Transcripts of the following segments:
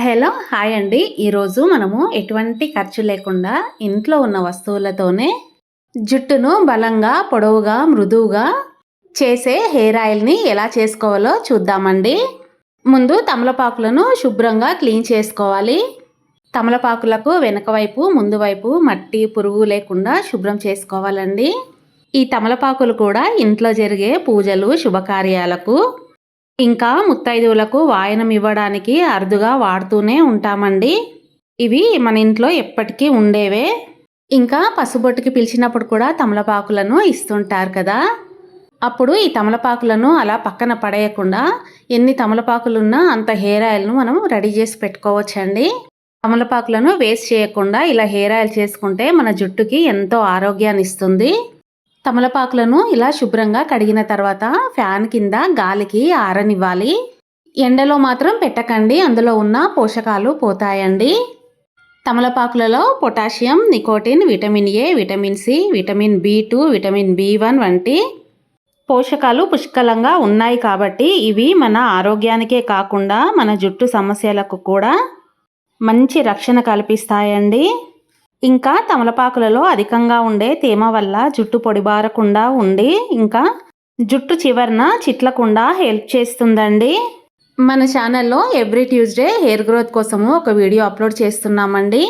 Hello hi అండి. ఈరోజు మనము ఎటువంటి ఖర్చు లేకుండా ఇంట్లో ఉన్న వస్తువులతోనే జుట్టును బలంగా పొడవుగా మృదువుగా చేసే హెయిర్ ఆయిల్ని ఎలా చేసుకోవాలో చూద్దామండి. ముందు తమలపాకులను శుభ్రంగా క్లీన్ చేసుకోవాలి. తమలపాకులకు వెనక వైపు ముందు వైపు మట్టి పురుగు లేకుండా శుభ్రం చేసుకోవాలండి. ఈ తమలపాకులు కూడా ఇంట్లో జరిగే పూజలు శుభకార్యాలకు ఇంకా ముత్తైదువులకు వాయనం ఇవ్వడానికి అరుదుగా వాడుతూనే ఉంటామండి. ఇవి మన ఇంట్లో ఎప్పటికీ ఉండేవే. ఇంకా పసుబొట్టుకి పిలిచినప్పుడు కూడా తమలపాకులను ఇస్తుంటారు కదా. అప్పుడు ఈ తమలపాకులను అలా పక్కన పడేయకుండా ఎన్ని తమలపాకులున్నా అంత హెయిర్ ఆయిల్ను మనం రెడీ చేసి పెట్టుకోవచ్చండి. తమలపాకులను వేస్ట్ చేయకుండా ఇలా హెయిర్ ఆయిల్ చేసుకుంటే మన జుట్టుకి ఎంతో ఆరోగ్యాన్ని ఇస్తుంది. తమలపాకులను ఇలా శుభ్రంగా కడిగిన తర్వాత ఫ్యాన్ కింద గాలికి ఆరనివ్వాలి. ఎండలో మాత్రం పెట్టకండి. అందులో ఉన్న పోషకాలు పోతాయండి. తమలపాకులలో potassium nicotine vitamin A vitamin C vitamin B two vitamin B one వంటి పోషకాలు పుష్కలంగా ఉన్నాయి కాబట్టి ఇవి మన ఆరోగ్యానికే కాకుండా మన జుట్టు సమస్యలకు కూడా మంచి రక్షణ కల్పిస్తాయండి. ఇంకా తమలపాకులలో అధికంగా ఉండే తేమ వల్ల జుట్టు పొడిబారకుండా ఉండి ఇంకా జుట్టు చివరన చిట్లకుండా హెల్ప్ చేస్తుందండి. మన ఛానల్లో ఎవ్రీ ట్యూస్డే హెయిర్ గ్రోత్ కోసము ఒక వీడియో అప్లోడ్ చేస్తున్నామండి.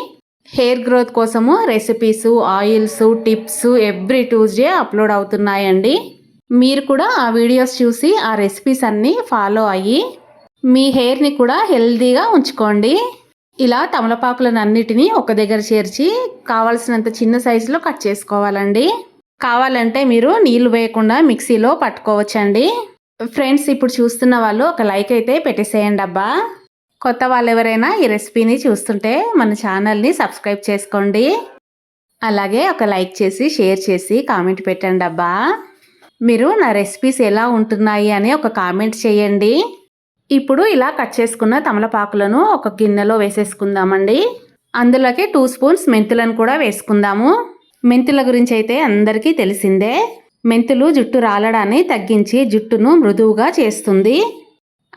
హెయిర్ గ్రోత్ కోసము recipes oils tips every Tuesday upload అవుతున్నాయండి. మీరు కూడా ఆ వీడియోస్ చూసి ఆ రెసిపీస్ అన్నీ ఫాలో అయ్యి మీ హెయిర్ని కూడా హెల్తీగా ఉంచుకోండి. ఇలా తమలపాకులను అన్నిటినీ ఒక దగ్గర చేర్చి కావాల్సినంత చిన్న సైజులో కట్ చేసుకోవాలండి. కావాలంటే మీరు నీళ్ళు వేయకుండా మిక్సీలో పట్టుకోవచ్చండి. ఫ్రెండ్స్ ఇప్పుడు చూస్తున్న వాళ్ళు ఒక లైక్ అయితే పెట్టేసేయండి అబ్బా. కొత్త వాళ్ళు ఎవరైనా ఈ రెసిపీని చూస్తుంటే మన ఛానల్ని సబ్స్క్రైబ్ చేసుకోండి. అలాగే ఒక లైక్ చేసి షేర్ చేసి కామెంట్ పెట్టండి అబ్బా. మీరు నా రెసిపీస్ ఎలా ఉంటున్నాయి అని ఒక కామెంట్ చేయండి. ఇప్పుడు ఇలా కట్ చేసుకున్న తమలపాకులను ఒక గిన్నెలో వేసేసుకుందామండి. అందులోకి టూ స్పూన్స్ మెంతులను కూడా వేసుకుందాము. మెంతుల గురించి అయితే అందరికీ తెలిసిందే. మెంతులు జుట్టు రాలడాన్ని తగ్గించి జుట్టును మృదువుగా చేస్తుంది.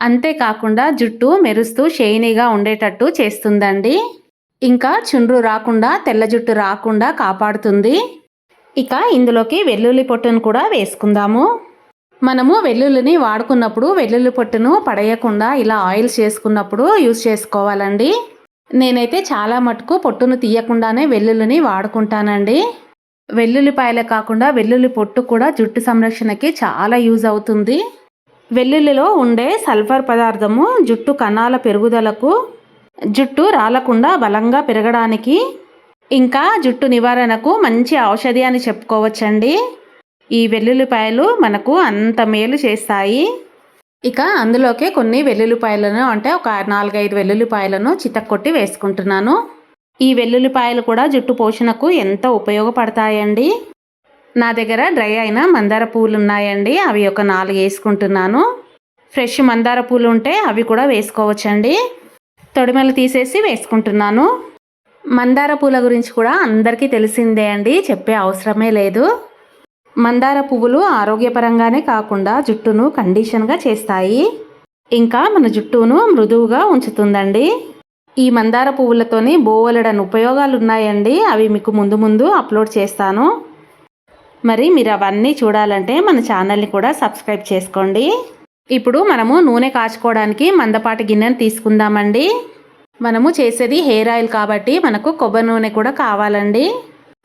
అంతేకాకుండా జుట్టు మెరుస్తూ షైనీగా ఉండేటట్టు చేస్తుందండి. ఇంకా చుండ్రు రాకుండా తెల్ల జుట్టు రాకుండా కాపాడుతుంది. ఇక ఇందులోకి వెల్లుల్లి పొట్టును కూడా వేసుకుందాము. మనము వెల్లుల్లిని వాడుకున్నప్పుడు వెల్లుల్లి పొట్టును పడేయకుండా ఇలా ఆయిల్ చేసుకున్నప్పుడు యూస్ చేసుకోవాలండి. నేనైతే చాలా మటుకు పొట్టును తీయకుండానే వెల్లుల్లిని వాడుకుంటానండి. వెల్లుల్లిపాయలే కాకుండా వెల్లుల్లి పొట్టు కూడా జుట్టు సంరక్షణకి చాలా యూజ్ అవుతుంది. వెల్లుల్లిలో ఉండే సల్ఫర్ పదార్థము జుట్టు కణాల పెరుగుదలకు జుట్టు రాలకుండా బలంగా పెరగడానికి ఇంకా జుట్టు నివారణకు మంచి ఔషధి అని చెప్పుకోవచ్చండి. ఈ వెల్లుల్లిపాయలు మనకు అంత మేలు చేస్తాయి. ఇక అందులోకే కొన్ని వెల్లుల్లిపాయలను అంటే ఒక నాలుగైదు వెల్లుల్లిపాయలను చితక్కొట్టి వేసుకుంటున్నాను. ఈ వెల్లుల్లిపాయలు కూడా జుట్టు పోషణకు ఎంతో ఉపయోగపడతాయండి? నా దగ్గర డ్రై అయిన మందార పూలు ఉన్నాయండి. అవి ఒక నాలుగు వేసుకుంటున్నాను. ఫ్రెష్ మందార పూలు ఉంటే అవి కూడా వేసుకోవచ్చండి. తొడిమలు తీసేసి వేసుకుంటున్నాను. మందార పూల గురించి కూడా అందరికీ తెలిసిందే అండి. చెప్పే అవసరమే లేదు. మందార పువ్వులు ఆరోగ్యపరంగానే కాకుండా జుట్టును కండిషన్గా చేస్తాయి. ఇంకా మన జుట్టును మృదువుగా ఉంచుతుందండి. ఈ మందార పువ్వులతోని బోవలడని ఉపయోగాలు ఉన్నాయండి అవి మీకు ముందు ముందు అప్లోడ్ చేస్తాను. మరి మీరు అవన్నీ చూడాలంటే మన ఛానల్ని కూడా సబ్స్క్రైబ్ చేసుకోండి. ఇప్పుడు మనము నూనె కాచుకోవడానికి మందపాటి గిన్నెను తీసుకుందామండి. మనము చేసేది హెయిర్ ఆయిల్ కాబట్టి మనకు కొబ్బరి నూనె కూడా కావాలండి.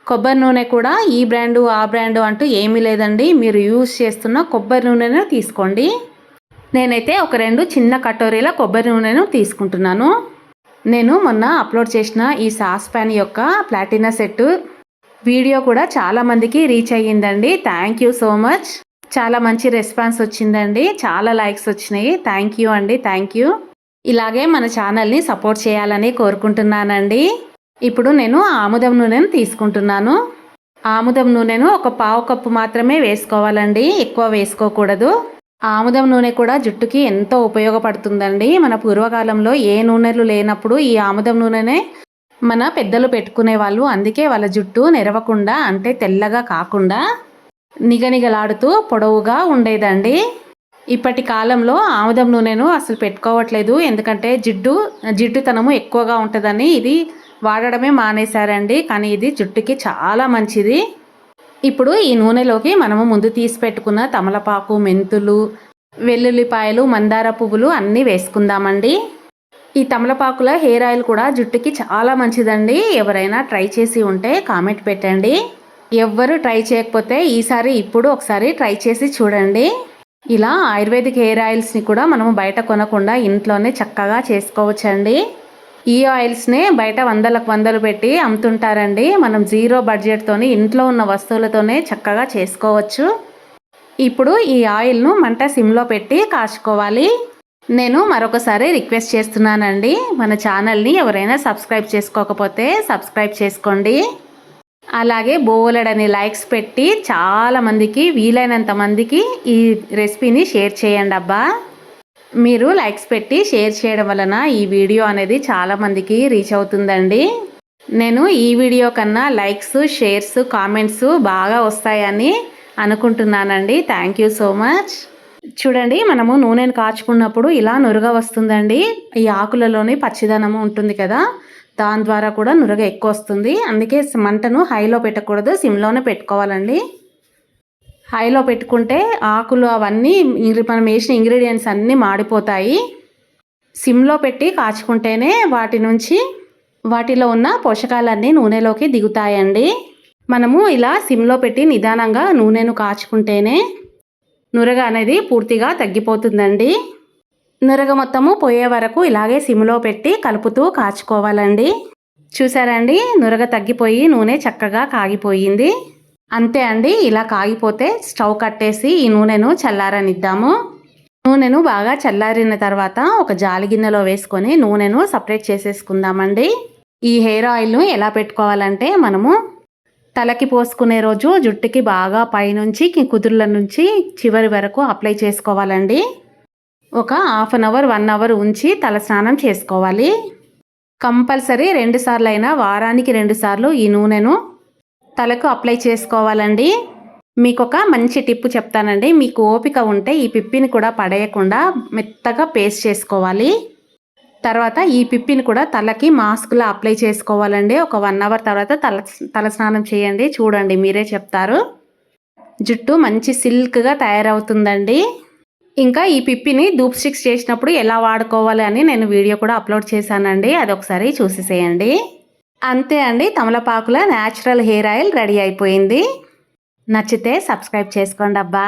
కొబ్బరి నూనె కూడా ఈ బ్రాండు ఆ బ్రాండు అంటూ ఏమీ లేదండి. మీరు యూజ్ చేస్తున్న కొబ్బరి నూనెను తీసుకోండి. నేనైతే ఒక రెండు చిన్న కటోరీల కొబ్బరి నూనెను తీసుకుంటున్నాను. నేను మొన్న అప్లోడ్ చేసిన ఈ సాస్ ప్యాన్ యొక్క ప్లాటినా సెట్ వీడియో కూడా చాలామందికి రీచ్ అయ్యిందండి. థ్యాంక్ యూ సో మచ్ చాలా మంచి రెస్పాన్స్ వచ్చిందండి. చాలా లైక్స్ వచ్చినాయి. థ్యాంక్ యూ అండి. థ్యాంక్ యూ ఇలాగే మన ఛానల్ని సపోర్ట్ చేయాలని కోరుకుంటున్నానండి. ఇప్పుడు నేను ఆముదం నూనెను తీసుకుంటున్నాను. ఆముదం నూనెను ఒక పావు కప్పు మాత్రమే వేసుకోవాలండి. ఎక్కువ వేసుకోకూడదు. ఆముదం నూనె కూడా జుట్టుకి ఎంతో ఉపయోగపడుతుందండి. మన పూర్వకాలంలో ఏ నూనెలు లేనప్పుడు ఈ ఆముదం నూనెనే మన పెద్దలు పెట్టుకునే వాళ్ళు. అందుకే వాళ్ళ జుట్టు నెరవకుండా అంటే తెల్లగా కాకుండా నిగనిగలాడుతూ పొడవుగా ఉండేదండి. ఇప్పటి కాలంలో ఆముదం నూనెను అసలు పెట్టుకోవట్లేదు. ఎందుకంటే జిడ్డు జిడ్డుతనము ఎక్కువగా ఉంటుందని ఇది వాడడమే మానేశారండి కానీ ఇది జుట్టుకి చాలా మంచిది. ఇప్పుడు ఈ నూనెలోకి మనము ముందు తీసి పెట్టుకున్న తమలపాకు మెంతులు వెల్లుల్లిపాయలు మందార పువ్వులు అన్నీ వేసుకుందామండి. ఈ తమలపాకుల హెయిర్ ఆయిల్ కూడా జుట్టుకి చాలా మంచిదండి. ఎవరైనా ట్రై చేసి ఉంటే కామెంట్ పెట్టండి. ఎవ్వరు ట్రై చేయకపోతే ఈసారి ఇప్పుడు ఒకసారి ట్రై చేసి చూడండి. ఇలా ఆయుర్వేదిక్ హెయిర్ ఆయిల్స్ని కూడా మనము బయట కొనకుండా ఇంట్లోనే చక్కగా చేసుకోవచ్చండి. ఈ ఆయిల్స్ని బయట వందలకు వందలు పెట్టి అమ్ముతుంటారండి. మనం జీరో బడ్జెట్తోని ఇంట్లో ఉన్న వస్తువులతోనే చక్కగా చేసుకోవచ్చు. ఇప్పుడు ఈ ఆయిల్ను మంట సిమ్లో పెట్టి కాచుకోవాలి. నేను మరొకసారి రిక్వెస్ట్ చేస్తున్నానండి. మన ఛానల్ని ఎవరైనా సబ్స్క్రైబ్ చేసుకోకపోతే సబ్స్క్రైబ్ చేసుకోండి. అలాగే బోలెడని లైక్స్ పెట్టి చాలామందికి వీలైనంత మందికి ఈ రెసిపీని షేర్ చేయండి అబ్బా. మీరు లైక్స్ పెట్టి షేర్ చేయడం వలన ఈ వీడియో అనేది చాలామందికి రీచ్ అవుతుందండి. నేను ఈ వీడియో కన్నా లైక్స్ షేర్స్ కామెంట్స్ బాగా వస్తాయని అనుకుంటున్నానండి. థ్యాంక్ యూ సో మచ్ చూడండి మనము నూనెను కాచుకున్నప్పుడు ఇలా నురుగ వస్తుందండి. ఈ ఆకులలోని పచ్చిదనము ఉంటుంది కదా దాని ద్వారా కూడా నురగ ఎక్కువ వస్తుంది. అందుకే మంటను హైలో పెట్టకూడదు సిమ్లోనే పెట్టుకోవాలండి. హైలో పెట్టుకుంటే ఆకులు అవన్నీ మనం వేసిన ఇంగ్రీడియంట్స్ అన్నీ మాడిపోతాయి. సిమ్లో పెట్టి కాచుకుంటేనే వాటి నుంచి వాటిలో ఉన్న పోషకాలన్నీ నూనెలోకి దిగుతాయండి. మనము ఇలా సిమ్లో పెట్టి నిదానంగా నూనెను కాచుకుంటేనే నురగ అనేది పూర్తిగా తగ్గిపోతుందండి. నురగ మొత్తము పోయే వరకు ఇలాగే సిమ్లో పెట్టి కలుపుతూ కాచుకోవాలండి. చూసారండి? నురగ తగ్గిపోయి నూనె చక్కగా కాగిపోయింది. అంతే అండి ఇలా కాగిపోతే స్టవ్ కట్టేసి ఈ నూనెను చల్లారనిద్దాము. నూనెను బాగా చల్లారిన తర్వాత ఒక జాలి గిన్నెలో వేసుకొని నూనెను సపరేట్ చేసేసుకుందామండి. ఈ హెయిర్ ఆయిల్ను ఎలా పెట్టుకోవాలంటే మనము తలకి పోసుకునే రోజు జుట్టుకి బాగా పైనుంచి కుదుర్ల నుంచి చివరి వరకు అప్లై చేసుకోవాలండి. ఒక half an hour one hour ఉంచి తల స్నానం చేసుకోవాలి. కంపల్సరీ రెండు సార్లు అయినా వారానికి రెండుసార్లు ఈ నూనెను తలకు అప్లై చేసుకోవాలండి. మీకు ఒక మంచి టిప్పు చెప్తానండి. మీకు ఓపిక ఉంటే ఈ పిప్పిని కూడా పడేయకుండా మెత్తగా పేస్ట్ చేసుకోవాలి. తర్వాత ఈ పిప్పిని కూడా తలకి మాస్క్లో అప్లై చేసుకోవాలండి. ఒక వన్ అవర్ తర్వాత తల తలస్నానం చేయండి. చూడండి మీరే చెప్తారు. జుట్టు మంచి సిల్క్గా తయారవుతుందండి. ఇంకా ఈ పిప్పిని ధూప్ స్టిక్స్ చేసినప్పుడు ఎలా వాడుకోవాలి అని నేను వీడియో కూడా అప్లోడ్ చేశానండి. అది ఒకసారి చూసేసేయండి. అంతే అండి తమలపాకుల న్యాచురల్ హెయిర్ ఆయిల్ రెడీ అయిపోయింది. నచ్చితే సబ్స్క్రైబ్ చేసుకోండి అబ్బా.